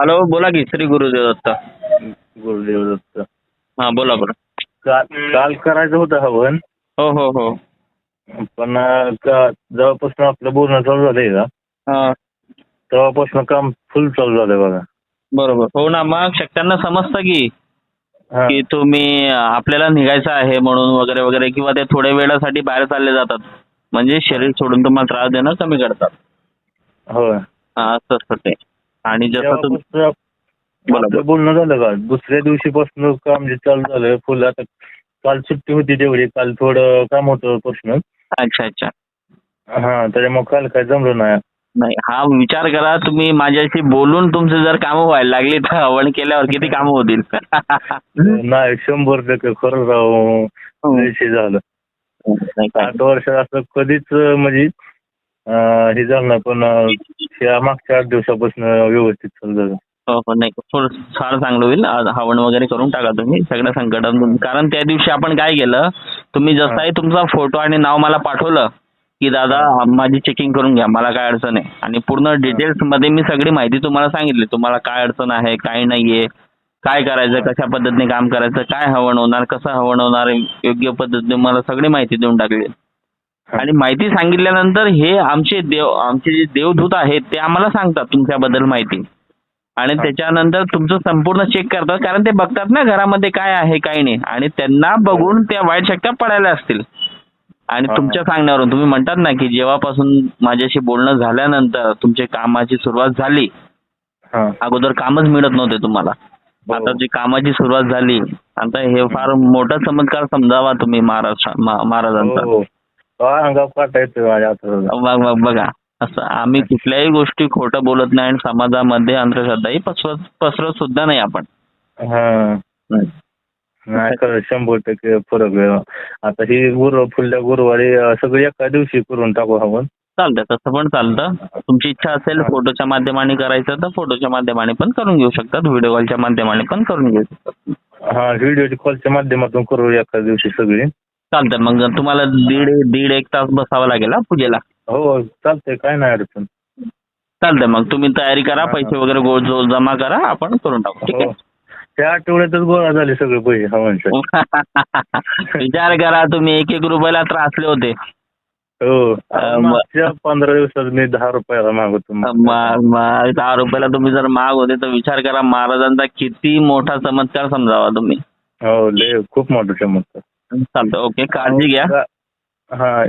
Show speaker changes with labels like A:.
A: Hello बोला की श्री गुरुदेव दत्त.
B: गुरुदेव दत्त.
A: हां बोला बोला.
B: काल काल करायचं होतं हवन.
A: हो हो हो.
B: पण अं, का- जेव्हापासून आपलं बोलणं चालू झालंय का
A: हां.
B: तेव्हापासून काम फुल चालू झालंय बघा.
A: बरोबर. हो ना मग शक्यांना समजतं की
B: हा.
A: की तुम्ही आपल्याला निघायचं आहे म्हणून वगैरे वगैरे किंवा ते थोड्या वेळासाठी बाहेर चालले जातात. म्हणजे शरीर सोडून तुम्हाला त्रास देणं कमी करतात.
B: होय.
A: हां असं असतं ते. आणि जसं तुम्ही
B: तेव्हापासून
A: बोला,
B: आपलं बोलणं झालं का? दुसऱ्या दिवशीपासून काम जे चालू झालं फुल आता काल सुट्टी होती तेवढी. काल थोडं काम होतं प्रश्न.
A: अच्छा अच्छा.
B: हा त्याच्यामुळे काल काय जमलं नाही.
A: नाही हा विचार करा. तुम्ही माझ्याशी बोलून तुमचे जर कामं व्हायला लागली तर हवण केल्यावर किती कामं होतील?
B: नाही शंभर टक्के खरं राव. विषय झालं. आठ वर्ष असं कधीच म्हणजे हे झालं पण या मागच्या आठ दिवसापासून व्यवस्थित चालू झालं
A: हो हो नाही थोडं फार चांगलं होईल. आज हवन वगैरे करून टाका तुम्ही सगळ्या संकटातून कारण त्या दिवशी आपण काय केलं तुम्ही जसाही तुमचा फोटो आणि नाव मला पाठवलं की दादा माझी चेकिंग करून घ्या मला काय अडचण आहे. आणि पूर्ण डिटेल्समध्ये मी सगळी माहिती तुम्हाला सांगितली. तुम्हाला काय अडचण आहे काय नाहीये काय करायचं कशा पद्धतीने काम करायचं काय हवण होणार कसं हवण होणार योग्य पद्धतीने मला सगळी माहिती देऊन टाकली. आणि माहिती सांगितल्यानंतर हे आमचे देव आमचे जे देवदूत आहेत ते आम्हाला सांगतात तुमच्याबद्दल माहिती. आणि त्याच्यानंतर तुमचं संपूर्ण चेक करतात कारण ते बघतात ना घरामध्ये काय आहे काय नाही. आणि त्यांना बघून त्या वाईट शक्त्या पडायला असतील. आणि. तुमच्या सांगण्यावरून तुम्ही म्हणतात ना की जेव्हापासून माझ्याशी बोलणं झाल्यानंतर तुमच्या कामाची सुरुवात झाली अगोदर कामच मिळत नव्हते तुम्हाला.
B: हो.
A: आता जी कामाची सुरुवात झाली आता हे फार मोठा चमत्कार समजावा तुम्ही महाराष्ट्र महाराजांचा.
B: हो हा, अंगावर काटा येतोय माझ्या आता
A: बघ बघ बघा. असं आम्ही कुठल्याही गोष्टी खोटं बोलत नाही आणि समाजामध्ये अंधश्रद्धाही पसरत पसरत सुद्धा नाही आपण.
B: हा. नाही. खरं शंभर टक्के फरक आहे. आता ही गुरु फुलल्या गुरुवारी अं, सगळं एका दिवशी करून टाकू हवं
A: चालतं तसं पण चालतं. तुमची इच्छा असेल फोटोच्या माध्यमाने करायचं तर फोटोच्या माध्यमाने पण करून घेऊ शकतात. व्हिडिओ कॉलच्या माध्यमाने पण करून घेऊ शकतात.
B: हा व्हिडिओ कॉलच्या माध्यमातून करू एका दिवशी सगळी.
A: चालतं मग तुम्हाला दीड दीड एक तास बसावं लागेल हा पूजेला?
B: हो चालतंय. काय नाही अडचण.
A: चालतंय. मग तुम्ही तयारी करा
B: हा.
A: पैसे वगैरे गोळ जोड जमा करा आपण करून टाकू. ठीक
B: हो. त्या आठवड्यातच गोळा झाले सगळे पैसे हवांचे
A: आहे विचार करा तुम्ही एक एक रुपयाला त्रासले होते.
B: हो.
A: अं, म-
B: मागच्या पंधरा दिवसात मी दहा रुपयाला मागवतो.
A: मग मग दहा रुपयाला तुम्ही जर महाग होते तर विचार करा महाराजांचा किती मोठा चमत्कार समजावा तुम्ही.
B: हो लय खूप मोठं चमत्कार.
A: चालतं ओके. काळजी घ्या.
B: हा.